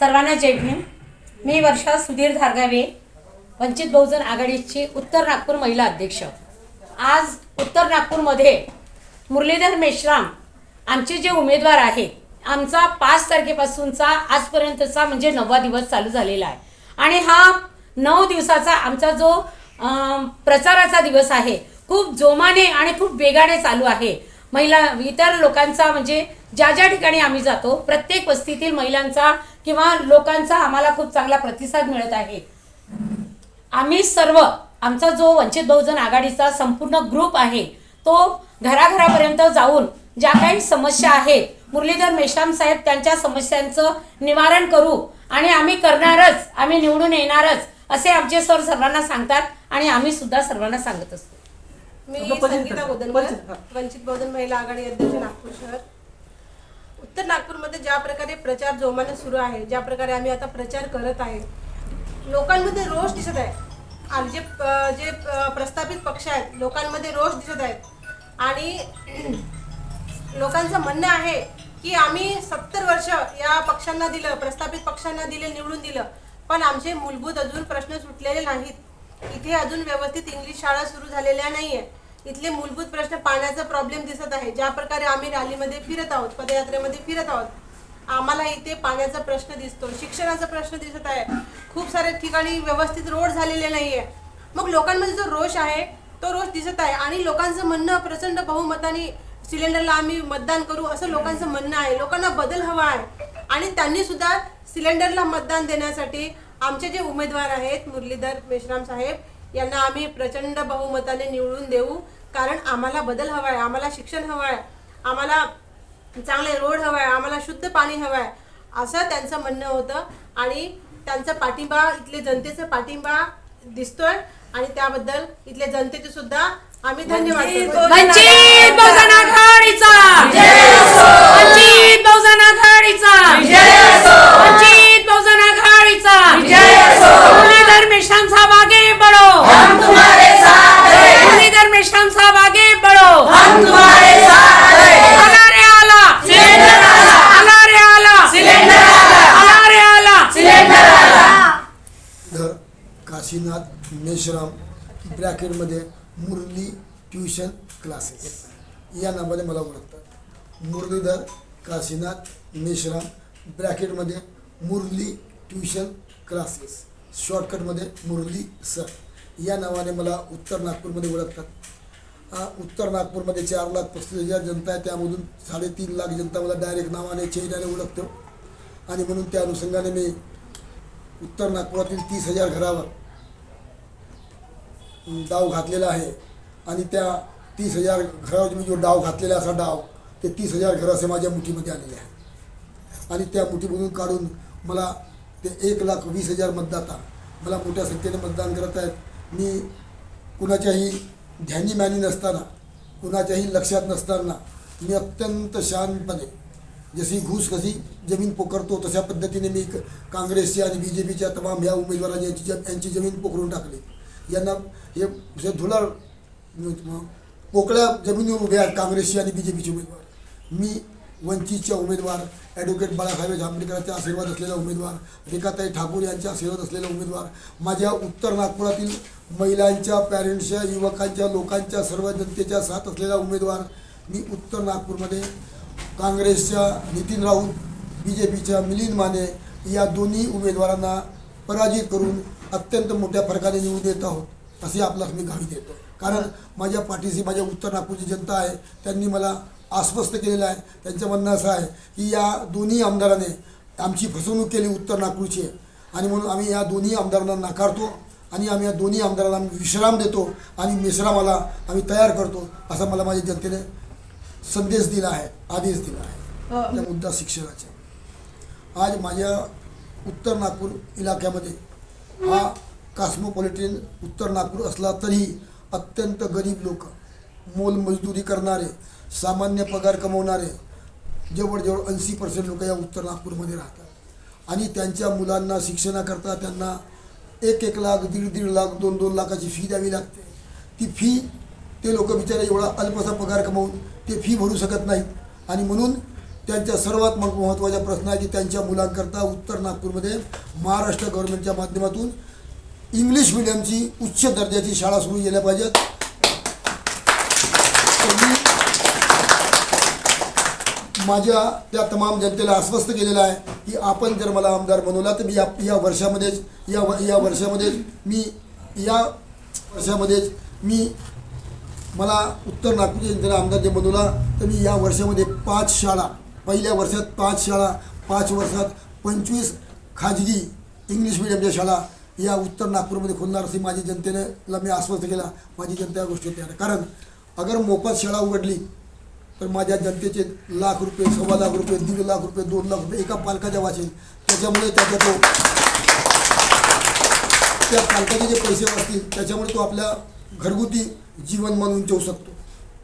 सर्वांना जय भीम. मी वर्षा सुधीर धारगावे वंचित बहुजन आघाडीची उत्तर नागपूर महिला अध्यक्ष. आज उत्तर नागपूरमध्ये मुरलीधर मेश्राम आमचे जे उमेदवार आहेत आमचा पाच तारखेपासूनचा आजपर्यंतचा म्हणजे नववा दिवस चालू झालेला आहे. आणि हा नऊ दिवसाचा आमचा जो प्रचाराचा दिवस आहे खूप जोमाने आणि खूप वेगाने चालू आहे. महिला इतर लोकांचा म्हणजे ज्या ज्या ठिकाणी आम्ही जातो प्रत्येक वस्तीतील महिलांचा किंवा लोकांचा आम्हाला खूप चांगला प्रतिसाद मिळत आहे आम्ही सर्व आमचा जो वंचित बहुजन आघाडीचा संपूर्ण ग्रुप आहे तो घराघरापर्यंत जाऊन ज्या काही समस्या आहेत मुरलीधर मेश्राम साहेब त्यांच्या समस्यांचं निवारण करू आणि आम्ही करणारच आम्ही निवडून येणारच असे आमचे सर सर्वांना सांगतात आणि आम्ही सुद्धा सर्वांना सांगत असतो मी संगीता. गोदनकर. वंचित बहुजन महिला आघाडी अध्यक्ष नागपूर शहर उत्तर नागपूरमध्ये ज्या प्रकारे प्रचार जोमाने सुरू आहे ज्या प्रकारे आम्ही आता प्रचार करत आहे लोकांमध्ये रोष दिसत आहे. आणि जे जे प्रस्थापित पक्ष आहेत लोकांमध्ये रोष दिसत आहेत. आणि लोकांचं म्हणणं आहे की आम्ही सत्तर वर्ष या पक्षांना दिलं प्रस्थापित पक्षांना दिले निवडून दिलं. पण आमचे मूलभूत अजून प्रश्न सुटलेले नाहीत. इथे अजून व्यवस्थित इंग्लिश शाळा सुरू झालेल्या नाही आहे इथले मूलभूत प्रश्न पाण्याचा प्रॉब्लेम दिसत आहे. ज्या प्रकारे आम्ही रॅलीमध्ये फिरत आहोत पदयात्रेमध्ये फिरत आहोत आम्हाला इथे पाण्याचा प्रश्न दिसतो. शिक्षणाचा प्रश्न दिसत आहे. खूप साऱ्या ठिकाणी व्यवस्थित रोड झालेले नाहीये. मग लोकांमध्ये जो रोष आहे तो रोष दिसत आहे. आणि लोकांचं म्हणणं प्रचंड बहुमताने सिलेंडरला आम्ही मतदान करू असं लोकांचं म्हणणं आहे. लोकांना बदल हवा आहे. आणि त्यांनी सुद्धा सिलेंडरला मतदान देण्यासाठी आमचे जे उमेदवार आहेत मुरलीधर मेश्राम साहेब यांना आम्ही प्रचंड बहुमताने निवडून देऊ कारण आम्हाला बदल हवा आहे आम्हाला शिक्षण हवं आहे आम्हाला चांगले रोड हवा आहे आम्हाला शुद्ध पाणी हवं आहे असं त्यांचं म्हणणं होतं आणि त्यांचा पाठिंबा इथले जनतेचा पाठिंबा दिसतोय आणि त्याबद्दल इथल्या जनतेचे सुद्धा आम्ही धन्यवाद करतो. वंचित बहुजन आघाडीचा वंचित बहुजन आघाडीचा काशीनाथ मेश्राम ब्रॅकेटमध्ये मुरली ट्युशन क्लासेस या नावाने मला ओळखतात. मुरलीधर काशीनाथ मेश्राम ब्रॅकेटमध्ये मुरली ट्युशन क्लासेस शॉर्टकटमध्ये मुरली सर या नावाने मला उत्तर नागपूरमध्ये ओळखतात. उत्तर नागपूरमध्ये चार लाख पस्तीस हजार जनता आहे. त्यामधून साडेतीन लाख जनता मला डायरेक्ट नावाने चेहऱ्याने ओळखतो. आणि म्हणून त्या अनुषंगाने मी उत्तर नागपुरातील तीस हजार घरावर डाव घातलेला आहे. आणि त्या तीस हजार घरावर मी जो डाव घातलेला असा डाव ते तीस हजार घरं असे माझ्या मुठीमध्ये आलेले आहे आणि त्या मुठीमधून काढून मला ते एक लाख वीस हजार मतदाता मला मोठ्या संख्येने मतदान करत आहेत. मी कुणाच्याही ध्यानी मॅनी नसताना कुणाच्याही लक्षात नसताना मी अत्यंत शांतपणे जशी घूस कशी जमीन पोखरतो तशा पद्धतीने मी क- काँग्रेसच्या आणि बी जे पीच्या तमाम ह्या उमेदवारांची यांची ज- यांची जमीन पोखरून टाकली. यांना हे जे धुलाळ पोकळ्या जमिनीवर उभे आहेत काँग्रेसचे आणि बी जे पीचे उमेदवार. मी वंचितच्या उमेदवार ॲडव्होकेट बाळासाहेब जांभेडकरांचा आशीर्वाद असलेला उमेदवार रेखाताई ठाकूर यांच्या आशीर्वाद असलेला उमेदवार माझ्या उत्तर नागपुरातील महिलांच्या पॅरेंट्सच्या युवकांच्या लोकांच्या सर्व जनतेच्या साथ असलेला उमेदवार मी उत्तर नागपूरमध्ये काँग्रेसच्या नितीन राऊत बी जे पीच्या मिलिंद माने या दोन्ही उमेदवारांना पराजित करून अत्यंत मोठ्या फरकाने निवडून येत आहोत असे आपल्यास मी गावी देतो. कारण माझ्या पाठीशी माझ्या उत्तर नागपूरची जनता आहे त्यांनी मला आश्वस्त केलेलं आहे. त्यांचं म्हणणं असं आहे की या दोन्ही आमदाराने आमची फसवणूक केली उत्तर नागपूरची आणि म्हणून आम्ही या दोन्ही आमदारांना नाकारतो आणि आम्ही या दोन्ही आमदारांना विश्राम देतो आणि मिश्रामाला आम्ही तयार करतो असा मला माझ्या जनतेने संदेश दिला आहे आदेश दिला आहे. त्या मुद्दा शिक्षणाचा. आज माझ्या उत्तर नागपूर इलाक्यामध्ये हा कास्मोपॉलिटन उत्तर नागपूर असला तरी अत्यंत गरीब लोक मोलमजदुरी करणारे सामान्य पगार कमवणारे जवळजवळ ऐंशी पर्सेंट लोक या उत्तर नागपूरमध्ये राहतात. आणि त्यांच्या मुलांना शिक्षणाकरता त्यांना एक एक लाख दीड दीड लाख दोन दोन लाखाची फी द्यावी लागते. ती फी ते लोक बिचारे एवढा अल्पसा पगार कमवून ते फी भरू शकत नाहीत. आणि म्हणून त्यांच्या सर्वात मग महत्त्वाचा प्रश्न आहे की त्यांच्या मुलांकरता उत्तर नागपूरमध्ये महाराष्ट्र गव्हर्नमेंटच्या माध्यमातून इंग्लिश मिडियमची उच्च दर्जाची शाळा सुरू केल्या पाहिजेत. मी माझ्या त्या तमाम जनतेला आश्वस्त केलेलं आहे की आपण जर मला आमदार बनवला तर मी या या वर्षामध्येच या या वर्षामध्येच मी या वर्षामध्येच मी मला उत्तर नागपूरच्या जनतेला आमदार जे बनवला तर मी या वर्षामध्ये पाच शाळा पहिल्या वर्षात पाच शाळा पाच वर्षात पंचवीस खाजगी इंग्लिश मिडियमच्या शाळा. या उत्तर नागपूरमध्ये खोलणार असे माझी जनतेला मी आश्वस्त केला. माझी जनता या गोष्टी तयार. कारण अगर मोफत शाळा उघडली तर माझ्या जनतेचे लाख रुपये सव्वा लाख रुपये दीड लाख रुपये दोन लाख रुपये एका पालकाच्या वाचेल. त्याच्यामुळे त्याच्या तो त्या पालकाचे जे पैसे वाचतील त्याच्यामुळे तो आपल्या घरगुती जीवन म्हणून ठेवू शकतो.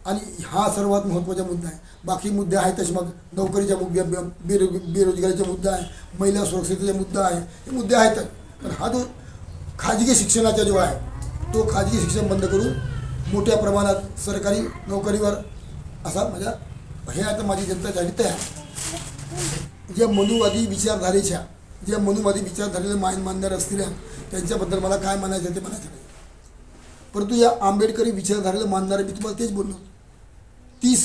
आणि हा सर्वात महत्त्वाचा मुद्दा आहे. बाकी मुद्दे आहेतच मग नोकरीच्या मुद्दे बेरो बेरोजगारीचा मुद्दा आहे महिला सुरक्षितेचा मुद्दा आहे हे मुद्दे आहेतच पण हा जो खाजगी शिक्षणाचा जो आहे तो खाजगी शिक्षण बंद करून मोठ्या प्रमाणात सरकारी नोकरीवर असा माझ्या हे आता माझी जनता झाली आहे. ज्या मनुवादी विचारधारेच्या ज्या मनुवादी विचारधारेला मान मानणार असतील त्यांच्याबद्दल मला काय म्हणायचं ते म्हणायचं नाही. परंतु या आंबेडकरी विचारधारेला मानणारे मी तुम्हाला तेच बोललो. तीस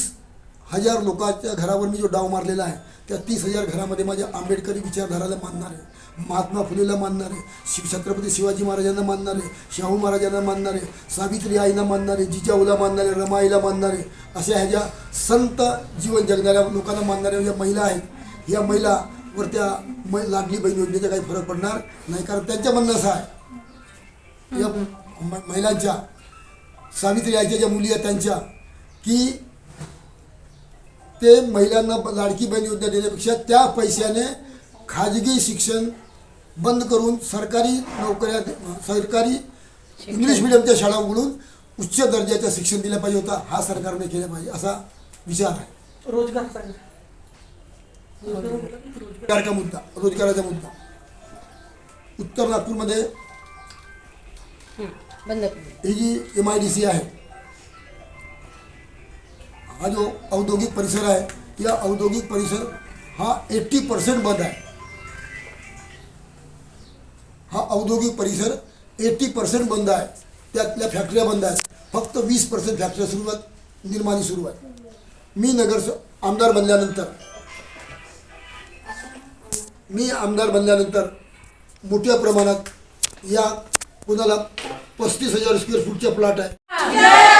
हजार लोकांच्या घरावर मी जो डाव मारलेला आहे त्या तीस हजार घरामध्ये माझ्या आंबेडकरी विचारधाराला मानणारे महात्मा फुलेला मानणारे शिव छत्रपती शिवाजी महाराजांना मानणारे शाहू महाराजांना मानणारे सावित्री आईना मानणारे जिजाऊला मानणारे रमाईला मानणारे अशा ह्या ज्या संत जीवन जगणाऱ्या लोकांना मानणाऱ्या ज्या महिला आहेत या महिलावर त्या मै लाडली बहीण योजनेचा काही फरक पडणार नाही कारण त्यांच्या म्हणणं असं आहे. या महिलांच्या सावित्री आईच्या ज्या मुली आहेत त्यांच्या की ते महिलांना लाडकी बहीण योजना देण्यापेक्षा त्या पैशाने खाजगी शिक्षण बंद करून सरकारी नोकऱ्या सरकारी इंग्लिश मिडियमच्या शाळा उघडून उच्च दर्जाचं शिक्षण दिलं पाहिजे होता हा सरकारने केलं पाहिजे असा विचार आहे. रोजगार रोजगार का मुद्दा? रोजगाराचा मुद्दा. उत्तर नागपूरमध्ये ही जी एम आय डी सी आहे हा जो औद्योगिक परिसर आहे या औद्योगिक परिसर हा एट्टी पर्सेंट बंद आहे. हा औद्योगिक परिसर एट्टी पर्सेंट बंद आहे. त्यातल्या फॅक्टऱ्या बंद आहेत. फक्त वीस पर्सेंट फॅक्टऱ्या सुरू आहेत. निर्माणी सुरू आहे मी नगर आमदार बनल्यानंतर मी आमदार बनल्यानंतर मोठ्या प्रमाणात या कोणाला पस्तीस हजार स्क्वेअर फूटचा प्लॉट आहे.